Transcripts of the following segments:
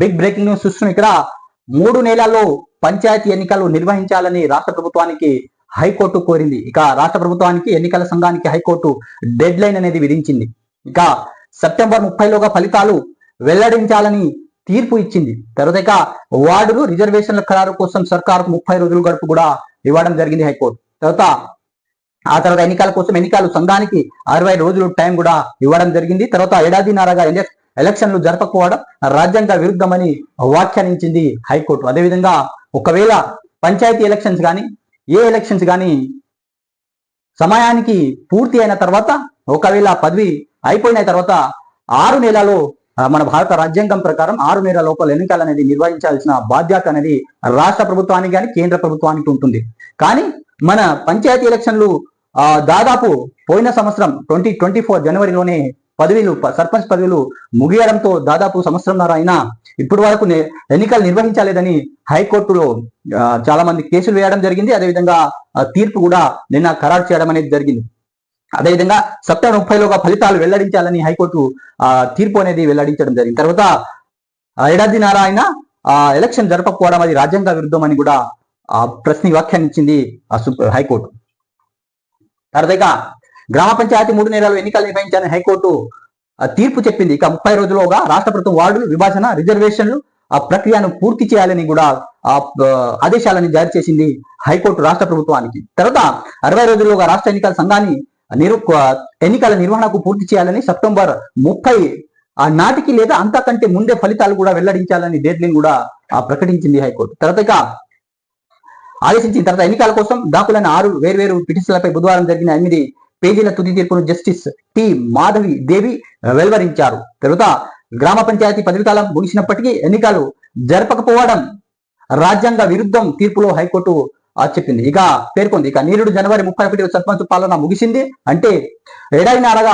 Big breaking news చూస్తున్నాం ఇక్కడ మూడు నెలల్లో పంచాయతీ ఎన్నికలు నిర్వహించాలని రాష్ట్ర ప్రభుత్వానికి హైకోర్టు కోరింది. ఇక రాష్ట్ర ప్రభుత్వానికి ఎన్నికల సంఘానికి హైకోర్టు డెడ్ లైన్ అనేది విధించింది. ఇక సెప్టెంబర్ ముప్పైలోగా ఫలితాలు వెల్లడించాలని తీర్పు ఇచ్చింది. తర్వాత ఇక వార్డులు రిజర్వేషన్ల ఖరారు కోసం సర్కారుకు ముప్పై రోజులు గడుపు కూడా ఇవ్వడం జరిగింది హైకోర్టు. తర్వాత ఆ తర్వాత ఎన్నికల కోసం ఎన్నికల సంఘానికి అరవై రోజులు టైం కూడా ఇవ్వడం జరిగింది. తర్వాత ఏడాదిన్నరగా నారాగా ఎలక్షన్లు జరపకపోవడం రాజ్యాంగ విరుద్ధమని వ్యాఖ్యానించింది హైకోర్టు. అదేవిధంగా ఒకవేళ పంచాయతీ ఎలక్షన్స్ కానీ ఏ ఎలక్షన్స్ కానీ సమయానికి పూర్తి అయిన తర్వాత ఒకవేళ పదవి అయిపోయిన తర్వాత ఆరు నెలలో మన భారత రాజ్యాంగం ప్రకారం ఆరు నెలల లోపల ఎన్నికలు అనేది నిర్వహించాల్సిన బాధ్యత అనేది రాష్ట్ర ప్రభుత్వానికి కానీ కేంద్ర ప్రభుత్వానికి ఉంటుంది. కానీ మన పంచాయతీ ఎలక్షన్లు దాదాపు పోయిన సంవత్సరం ట్వంటీ ట్వంటీ ఫోర్ జనవరిలోనే పదవీలు సర్పంచ్ పదవులు ముగియడంతో దాదాపు సంవత్సరంన్నర అయినా ఇప్పటి వరకు ఎన్నికలు నిర్వహించలేదని హైకోర్టులో చాలా మంది కేసులు వేయడం జరిగింది. అదేవిధంగా తీర్పు కూడా నిన్న ఖరారు చేయడం అనేది జరిగింది. అదేవిధంగా సెప్టెంబర్ ముప్పైలోగా ఫలితాలు వెల్లడించాలని హైకోర్టు ఆ, తీర్పు అనేది వెల్లడించడం జరిగింది. తర్వాత ఏడాది నారాయణ ఆ ఎలక్షన్ జరపకపోవడం అది రాజ్యాంగ విరుద్ధం అని కూడా ఆ ప్రశ్న వ్యాఖ్యానించింది ఆ హైకోర్టు. తర్వాత గ్రామ పంచాయతీ మూడు నెలలు ఎన్నికలు నిర్వహించాలని హైకోర్టు తీర్పు చెప్పింది. ఇక ముప్పై రోజుల్లోగా రాష్ట్ర ప్రభుత్వం వార్డులు విభజన రిజర్వేషన్లు ఆ ప్రక్రియను పూర్తి చేయాలని కూడా ఆ ఆదేశాలని ఆదేశాలను జారీ చేసింది హైకోర్టు రాష్ట్ర ప్రభుత్వానికి. తర్వాత అరవై రోజుల్లోగా రాష్ట్ర ఎన్నికల సంఘాన్ని నిరు ఎన్నికల నిర్వహణకు పూర్తి చేయాలని సెప్టెంబర్ ముప్పై ఆ నాటికి లేదా అంతకంటే ముందే ఫలితాలు కూడా వెల్లడించాలని డేట్లను కూడా ఆ ప్రకటించింది హైకోర్టు. తర్వాత ఆదేశించిన తర్వాత ఎన్నికల కోసం దాఖలైన ఆరు వేర్వేరు పిటిషన్లపై బుధవారం జరిగిన ఎనిమిది పేజీల తుది తీర్పును జస్టిస్ టి మాధవి దేవి వెలువరించారు. తర్వాత గ్రామ పంచాయతీ పదవి కాలం ముగిసినప్పటికీ ఎన్నికలు జరపకపోవడం రాజ్యాంగ విరుద్ధం తీర్పులో హైకోర్టు చెప్పింది. ఇక పేర్కొంది. ఇక నీరుడు జనవరి ముప్పై ఒకటి సర్పంచ్ పాలన ముగిసింది. అంటే ఏడాదిన్నరగా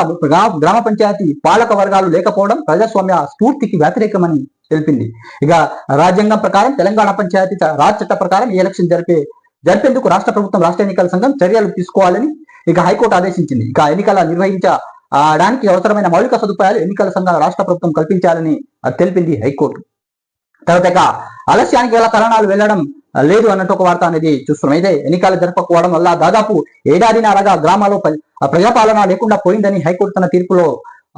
గ్రామ పంచాయతీ పాలక వర్గాలు లేకపోవడం ప్రజాస్వామ్య స్ఫూర్తికి వ్యతిరేకమని తెలిపింది. ఇక రాజ్యాంగం ప్రకారం తెలంగాణ పంచాయతీ రాజ్ చట్ట ప్రకారం ఈ ఎలక్షన్ జరిపే జరిపేందుకు రాష్ట్ర ప్రభుత్వం రాష్ట్ర ఎన్నికల సంఘం చర్యలు తీసుకోవాలని ఇక హైకోర్టు ఆదేశించింది. ఇక ఎన్నికల నిర్వహించడానికి అవసరమైన మౌలిక సదుపాయాలు ఎన్నికల సంఘాల రాష్ట్ర ప్రభుత్వం కల్పించాలని అది తెలిపింది హైకోర్టు. తర్వాత ఇక ఆలస్యానికి గల కారణాలు వెళ్ళడం లేదు అన్నట్టు ఒక వార్త అనేది చూస్తున్నాం. అయితే ఎన్నికలు జరపకపోవడం వల్ల దాదాపు ఏడాదిన్నరగా గ్రామాల్లో ప్రజాపాలన లేకుండా పోయిందని హైకోర్టు తన తీర్పులో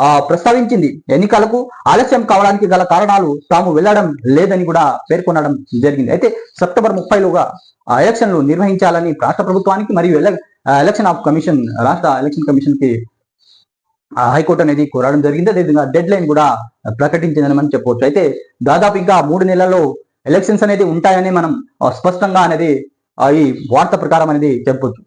ఆ ప్రస్తావించింది. ఎన్నికలకు ఆలస్యం కావడానికి గల కారణాలు తాము వెళ్ళడం లేదని కూడా పేర్కొనడం జరిగింది. అయితే సెప్టెంబర్ ముప్పైలోగా ఎలక్షన్లు నిర్వహించాలని రాష్ట్ర ప్రభుత్వానికి మరియు ఎలక్షన్ ఆఫ్ కమిషన్ రాష్ట్ర ఎలక్షన్ కమిషన్కి హైకోర్టు అనేది కోరడం జరిగింది. అదేవిధంగా డెడ్ లైన్ కూడా ప్రకటించిందని మనం చెప్పవచ్చు అయితే దాదాపు ఇంకా మూడు నెలల్లో ఎలక్షన్స్ అనేది ఉంటాయని మనం స్పష్టంగా అనేది ఈ వార్త ప్రకారం అనేది చెప్పొచ్చు.